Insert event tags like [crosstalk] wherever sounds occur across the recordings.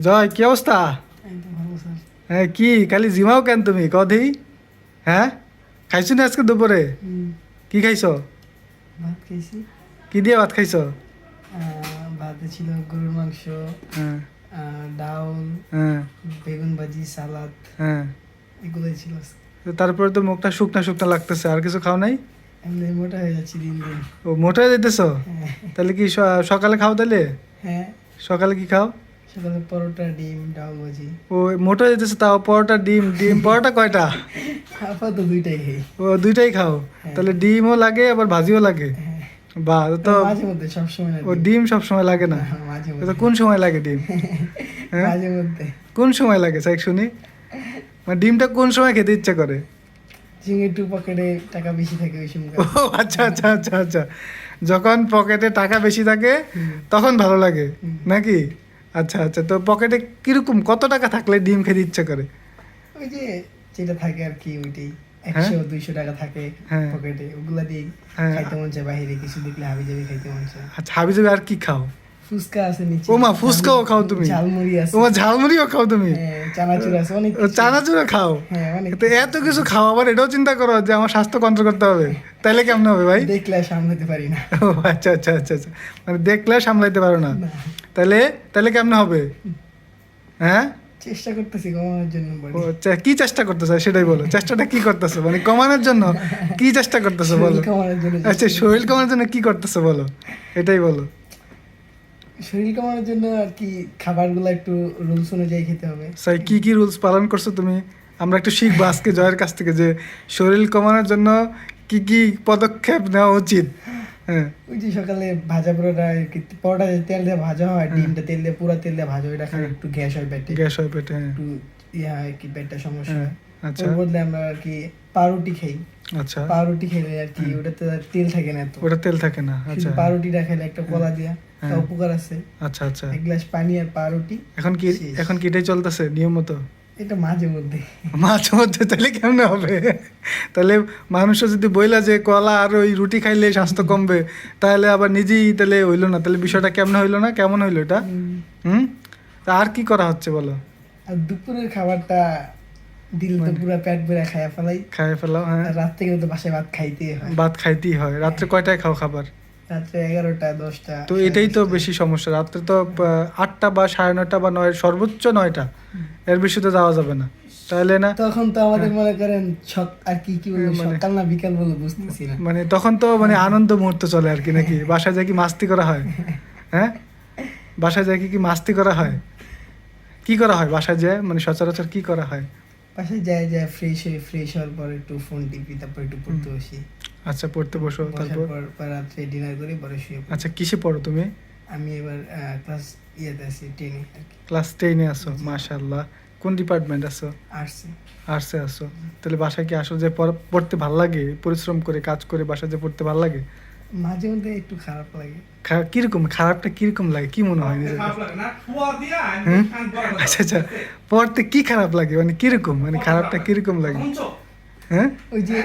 জয় কি অবস্থা? হ্যাঁ কি খালি জিমাও কেন তুমি? কদি হ্যাঁ? খাইছো না আজকে দুপুরে? কি খাইছ? ভাত খেয়েছি কি দিয়ে ভাত খাইছো? ভাতে ছিল গরুর মাংস হ্যাঁ। ডাউল হ্যাঁ। বেগুন ভাজি সালাদ। হ্যাঁ। এগুলোই ছিল তারপরে তো মুখটা শুকনা শুকনা লাগতেছে আর কিছু খাও নাই? এমনি মোটা হয়ে যাচ্ছি দিন দিন। ও মোটা হয়ে যেতেছো হ্যাঁ। তাহলে কি সকালে খাও তাহলে হ্যাঁ। সকালে কি খাও? সকালে পরোটা ডিম ডাউল ভাজি। ও মোটা যেতেছে তাও পরোটা ডিম ডিম পরোটা কয়টা? আপাতত দুইটাই খাই। ও দুইটাই খাও? হ্যাঁ। তাহলে ডিমও লাগে আবার ভাজিও লাগে? হ্যাঁ। বা তো মাঝে মধ্যে সবসময় না ও ডিম। সব সময় লাগে না? হ্যাঁ, মাঝে তো মধ্যে। কোন সময় লাগে ডিম? [laughs] মাঝে মধ্যে। কোন সময় লাগে সাইক শুনি? মানে ডিমটা কোন সময় খেতে ইচ্ছা করে? ঝিঙে টু পকেটে টাকা বেশি থাকে ওই সময় ও আচ্ছা আচ্ছা আচ্ছা আচ্ছা। যখন পকেটে টাকা বেশি থাকে তখন ভালো লাগে নাকি? আচ্ছা আচ্ছা। তো পকেটে কীরকম কত টাকা থাকলে ডিম খেতে ইচ্ছা করে? ওই যে যেটা থাকে আর কি ওইটাই। একশো দুইশো টাকা থাকে হ্যাঁ। পকেটে ওগুলা দিয়ে হ্যাঁ। খাইতে মন চায় বাইরে কিছু দেখলে হাবি যাবি খাইতে মন চায়। আচ্ছা হাবি যাবি আর কি খাও? ফুচকা আছে নিচে। ফুচকাও খাও তুমি? ঝালমুড়ি আছে। ঝালমুড়িও খাও তুমি? হ্যাঁ, চানাচুর আছে অনেক ও চানাচুরা খাও? হ্যাঁ তো এত কিছু। খাও আবার এটাও চিন্তা করো যে আমার স্বাস্থ্য কন্ট্রোল করতে হবে। তাইলে কেমন হবে ভাই? দেখলে সামলাতে পারি না। ও আচ্ছা আচ্ছা আচ্ছা আচ্ছা। মানে দেখলে সামলাইতে পারো না, তাহলে তাহলে কেমন হবে? হ্যাঁ? চেষ্টা করতেছি কমানোর জন্য কি চেষ্টা করতেছো? সেটাই বলো। চেষ্টাটা কি করতেছো? মানে কমানোর জন্য? কি চেষ্টা করতেছো বলো? আচ্ছা শরীর কমানোর জন্য কি করতেছো বলো? এটাই বলো। শরীর কমানোর জন্য আর কি খাবারগুলো একটু রুলস অনুযায়ী খেতে হবে। সাই কি কি রুলস পালন করছ তুমি? আমরা একটু শিখব আজকে জয়ের কাছ থেকে যে শরীর কমানোর জন্য কি কি পদক্ষেপ নেওয়া উচিত। ওই যে সকালে ভাজা পরোটা পরোটা তেল দিয়ে ভাজা হয় ডিমটা তেল দিয়ে পুরো তেল দিয়ে ভাজা হয়, এটা একটু গ্যাস হয় পেটে গ্যাস হয় পেটে হ্যাঁ। একটু ইয়া হয় কি পেটটা সমস্যা হ্যাঁ, আচ্ছা। বদলে আমরা আর কি পাউরুটি খাই। আচ্ছা। পাউরুটি খেলে আর কি ওটাতে তেল থাকে না ওটা তেল থাকে না আচ্ছা। পাউরুটিটা খেলে একটা কলা দিয়া হ্যাঁ। উপকার আছে। আচ্ছা আচ্ছা। এক গ্লাস পানি আর পাউরুটি এখন কি এখন কি এটাই চলতেছে নিয়ম মতো? এটা মাঝে মধ্যে। মাঝে মধ্যে তাহলে কেমন হবে? তাহলে মানুষও যদি বইলা যে কলা আর ওই রুটি খাইলে স্বাস্থ্য কমবে তাহলে আবার নিজেই তাহলে হইল না। তাহলে বিষয়টা কেমন হইল না? কেমন হইল এটা? হুম। তা আর কি করা হচ্ছে বলো? আর দুপুরের খাবারটা দিল তো পুরো পেট ভরে খাইয়া ফেলাই। খাই ফেলাও হ্যাঁ। রাত থেকে তো বাসায় ভাত খাইতে হয়। ভাত খাইতেই হয়। রাত্রে কয়টায় খাও খাবার? রাত্রে এগারোটা দশটা তো এটাই তো বেশি সমস্যা। রাত্রে তো আটটা বা সাড়ে নয়টা বা নয় সর্বোচ্চ নয়টা। এর বেশি তো যাওয়া যাবে না। তাহলে না? তখন তো আমাদের মনে করেন সক আর কি কি বলব হ্যাঁ, মানে- সকাল না বিকাল বলে বুঝতেছি না। মানে তখন তো মানে আনন্দ মুহূর্ত চলে আর কি নাকি? বাসায় যায় কি মাস্তি করা হয়? হ্যাঁ? বাসায় যায় কি কি মাস্তি করা হয়? কি করা হয় বাসায় যায়? মানে সচরাচর কি করা হয়? বাসায় যায় যায় ফ্রেশ হয়ে ফ্রেশ হওয়ার পর একটু ফোন টিপি তারপর একটু পড়তে বসি। আচ্ছা পড়তে বসো তারপর? পর পর রাত্রে ডিনার করে পরে শুয়ে পড়ি। আচ্ছা কিসে পড়ো তুমি? আমি এবার ক্লাস ইয়েতে আছি টেনে ক্লাস টেনে আসো মাশাল্লাহ কোন ডিপার্টমেন্ট আছো? আর্টসে আর্টসে আসো তাহলে বাসায় কি আসো যে পড়তে ভালো লাগে? পরিশ্রম করে কাজ করে বাসায় যে পড়তে ভালো লাগে? মাঝে মধ্যে একটু খারাপ লাগে। খা- কীরকম খারাপটা কীরকম লাগে? কি মনে হয় আচ্ছা আচ্ছা। পড়তে কি খারাপ লাগে? মানে কীরকম? মানে খারাপটা কীরকম লাগে? হ্যাঁ? ওই যে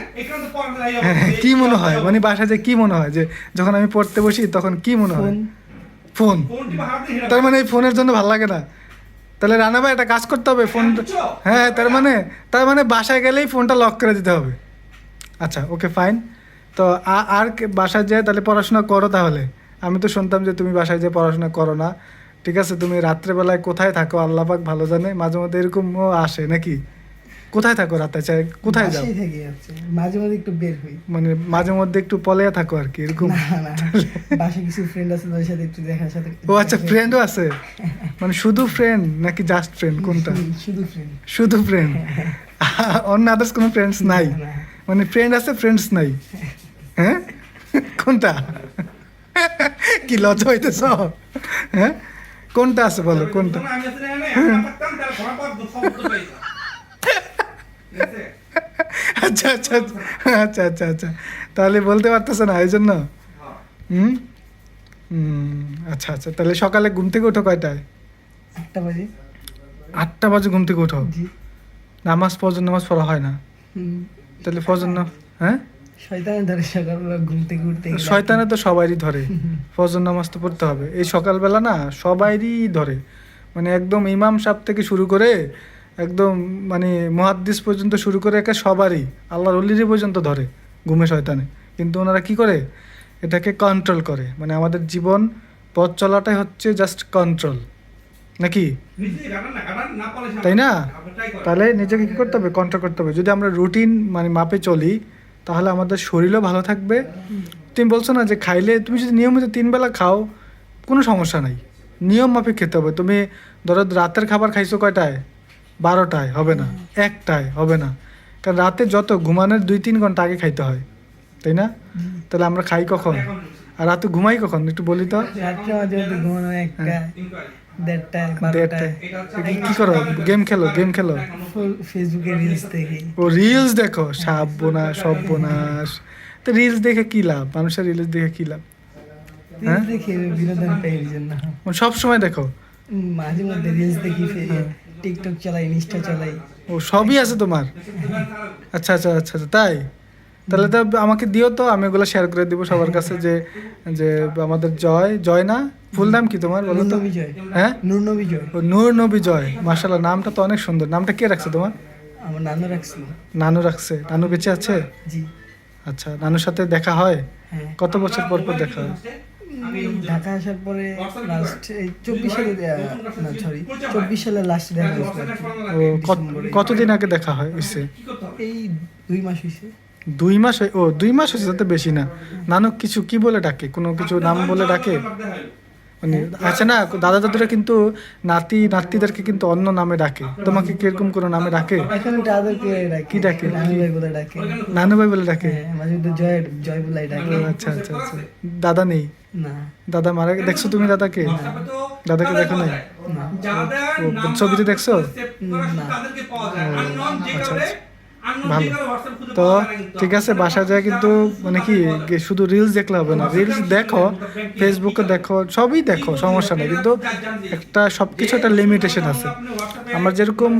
হ্যাঁ, কি মনে হয়? মানে বাসায় যে কি মনে হয়? যে যখন আমি পড়তে বসি তখন কি মনে হয়? ফোন। ফোন। তার মানে এই ফোনের জন্য ভালো লাগে না। তাহলে রানা ভাই একটা কাজ করতে হবে ফোন হ্যাঁ তার মানে তার মানে বাসায় গেলেই ফোনটা লক করে দিতে হবে। আচ্ছা ওকে ফাইন তো আর বাসায় যেয়ে তাহলে পড়াশোনা করো তাহলে। আমি তো শুনতাম যে তুমি বাসায় যেয়ে পড়াশোনা করো না। ঠিক আছে তুমি রাত্রেবেলায় কোথায় থাকো? আল্লাহ পাক ভালো জানে মাঝে মধ্যে এরকমও আসে নাকি? কোথায় থাকো রাতে চাই কোথায় যাও বাসায় থেকে যাচ্ছে মাঝে মধ্যে একটু বের হই মানে মাঝে মধ্যে একটু পলেয়া থাকো আর কি এরকম না না কিছু ফ্রেন্ড আছে তাদের সাথে একটু দেখার সাথে ও আচ্ছা ফ্রেন্ডও আছে মানে শুধু ফ্রেন্ড নাকি জাস্ট ফ্রেন্ড কোনটা শুধু ফ্রেন্ড শুধু ফ্রেন্ড অন্য আদার্স কোনো ফ্রেন্ডস নাই মানে ফ্রেন্ড আছে ফ্রেন্ডস নাই হ্যাঁ কোনটা কি লজ্জা হইতেছ হ্যাঁ কোনটা আছে বলো কোনটা আচ্ছা [laughs] আচ্ছা আচ্ছা আচ্ছা আচ্ছা আচ্ছা। তাহলে বলতে পারতেছে না এই জন্য? হুম? হুম আচ্ছা আচ্ছা। তাহলে সকালে ঘুম থেকে ওঠো কয়টায়? একটা বাজে। আটটা বাজে ঘুম থেকে ওঠো? নামাজ ফজর নামাজ পড়া হয় না? তাহলে ফজর না হ্যাঁ? শয়তানের ধরে সকালবেলা ঘুম থেকে উঠতে শয়তানে তো সবারই ধরে। ফজর নামাজ তো পড়তে হবে। এই সকালবেলা না সবারই ধরে। মানে একদম ইমাম সাহেব থেকে শুরু করে একদম মানে মহাদ্দিস পর্যন্ত শুরু করে একে সবারই, আল্লাহর অলিরি পর্যন্ত ধরে ঘুমে শয়তানে। কিন্তু ওনারা কি করে? এটাকে কন্ট্রোল করে। মানে আমাদের জীবন, পথ চলাটাই হচ্ছে জাস্ট কন্ট্রোল নাকি? তাই না? তাহলে নিজেকে কী করতে হবে? কন্ট্রোল করতে হবে। যদি আমরা রুটিন মানে মাপে চলি, তাহলে আমাদের শরীরও ভালো থাকবে। তুমি বলছো না যে খাইলে, তুমি যদি নিয়মিত তিন বেলা খাও, কোনো সমস্যা নাই। নিয়ম মাফিক খেতে হবে। তুমি ধরো রাতের খাবার খাইছো কয়টায়? বারোটায় হবে না। একটায় হবে না। কারণ রাতে যত ঘুমানোর দুই তিন ঘণ্টা আগে খাইতে হয় তাই না? তাহলে আমরা খাই কখন? আর রাতে ঘুমাই কখন? একটু বলি তো। বারোটায়। কি করো? গেম খেলো গেম খেলো? ফেসবুকে রিলস দেখি। ও রিলস দেখো? সাপ বোনাস সব বোনাস তো রিলস দেখে কি লাভ? মানুষের রিলস দেখে কি লাভ? হ্যাঁ? সব সময় দেখো? মাঝে মধ্যে রিলস দেখি হ্যাঁ। টিকটক চালাই ইনস্টা চালাই। ও সবই আছে তোমার? আচ্ছা আচ্ছা আচ্ছা আচ্ছা তাই? তাহলে তো আমাকে দিও তো আমি ওগুলো শেয়ার করে দিব সবার কাছে যে যে আমাদের জয় জয় না? ফুল নাম কি তোমার বলো তো? বিজয় হ্যাঁ? নূর নবী জয়। ও নূর নবী জয় মাশাল্লাহ নামটা তো অনেক সুন্দর। নামটা কে রাখছে তোমার? আমার নানু রাখছিল। নানু রাখছে। নানু বেঁচে আছে? জি। আচ্ছা নানুর সাথে দেখা হয়? হ্যাঁ। কত বছর পর পর দেখা হয়? ঢাকা আসার পরে লাস্ট চব্বিশ সালে না সরি চব্বিশ সালে লাস্ট দেখা কতদিন আগে দেখা হয় হইছে এই দুই মাস হয়েছে। দুই মাস ও দুই মাস হয়েছে তাতে বেশি না। নানক কিছু কি বলে ডাকে? কোনো কিছু নাম বলে ডাকে? মানে আছে না দাদা দাদুরা কিন্তু নাতি নাতিদেরকে কিন্তু অন্য নামে ডাকে। তোমাকে কীরকম কোনো নামে ডাকে? এখন তাদেরকে ডাকে কি ডাকে? নানু ভাই বলে ডাকে। নানু ভাই বলে ডাকে? হ্যাঁ মাঝে মধ্যে জয় জয় বলাই ডাকে। আচ্ছা আচ্ছা আচ্ছা। দাদা নেই। না। দাদা মারা দেখছ তুমি দাদাকে? দাদাকে দেখো নাই? ছবিতে দেখছ? না আচ্ছা, আচ্ছা। ভালো। তো ঠিক আছে বাসা যায় কিন্তু মানে কি শুধু রিলস দেখলে হবে না। রিলস দেখো ফেসবুকে দেখো সবই দেখো সমস্যা নেই। কিন্তু একটা সব কিছু একটা লিমিটেশন আছে। আমরা যেরকম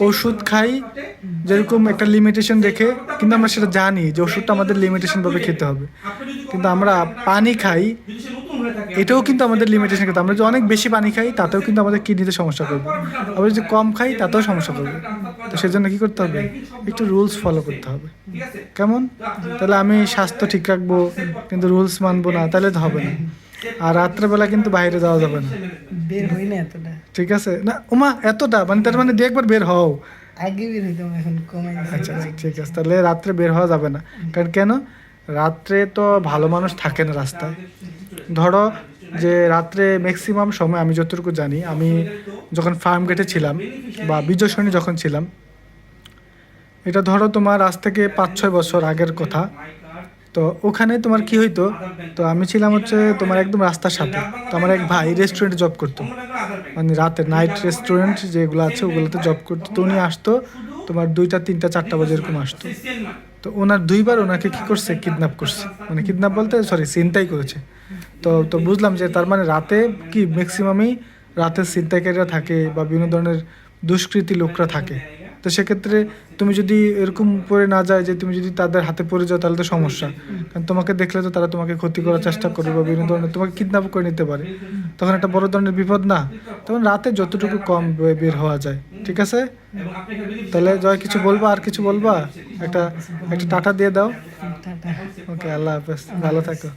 ওষুধ খাই যেরকম একটা লিমিটেশন রেখে কিন্তু আমরা সেটা জানি যে ওষুধটা আমাদের লিমিটেশন ভাবে খেতে হবে। কিন্তু আমরা পানি খাই এটাও কিন্তু আমাদের লিমিটেশন খেতে আমরা যদি অনেক বেশি পানি খাই তাতেও কিন্তু আমাদের কিডনিতে সমস্যা করবে। আবার যদি কম খাই তাতেও সমস্যা করবে। তো সেজন্য কি করতে হবে? একটু রুলস ফলো করতে হবে। কেমন? তাহলে আমি স্বাস্থ্য ঠিক রাখব কিন্তু রুলস মানবো না তাহলে তো হবে না। আর রাত্রেবেলা কিন্তু বাইরে যাওয়া যাবে না। বের হই না এতটা। ঠিক আছে? না ওমা এতটা? মানে তার মানে দিয়ে একবার বের হও। আগে বের হইতাম এখন আচ্ছা আচ্ছা ঠিক আছে। তাহলে রাত্রে বের হওয়া যাবে না। কারণ কেন? রাত্রে তো ভালো মানুষ থাকে না রাস্তায়। ধরো যে রাত্রে ম্যাক্সিমাম সময় আমি যতটুকু জানি আমি যখন ফার্ম গেটে ছিলাম বা বিজয়সনী যখন ছিলাম এটা ধরো তোমার আজ থেকে পাঁচ, ছয় বছর আগের কথা। তো ওখানে তোমার কি হইতো? তো আমি ছিলাম হচ্ছে তোমার একদম রাস্তার সাথে। তো আমার এক ভাই রেস্টুরেন্টে জব করতো। মানে রাতে নাইট রেস্টুরেন্ট যেগুলো আছে ওগুলোতে জব করতো। তো উনি আসতো, তোমার দুইটা, তিনটা, চারটা বাজে এরকম আসতো। তো ওনার দুইবার ওনাকে কি করছে? কিডন্যাপ করছে। মানে কিডন্যাপ বলতে সরি চিন্তাই করেছে। তো তো বুঝলাম যে তার মানে রাতে কি ম্যাক্সিমামই রাতে ছিনতাইকারীরা থাকে বা বিভিন্ন ধরনের দুষ্কৃতী লোকরা থাকে। তো সেক্ষেত্রে তুমি যদি এরকম পড়ে না যায় যে তুমি যদি তাদের হাতে পড়ে যাও তাহলে তো সমস্যা। কারণ তোমাকে দেখলে তো তারা তোমাকে ক্ষতি করার চেষ্টা করবে বা বিভিন্ন ধরনের তোমাকে কিডন্যাপ করে নিতে পারে। তখন একটা বড় ধরনের বিপদ না। তখন রাতে যতটুকু কম বের হওয়া যায়। ঠিক আছে? তাহলে জয় কিছু বলবা? আর কিছু বলবা? একটা একটা টাটা দিয়ে দাও। ওকে আল্লাহ হাফেজ। ভালো থাকো।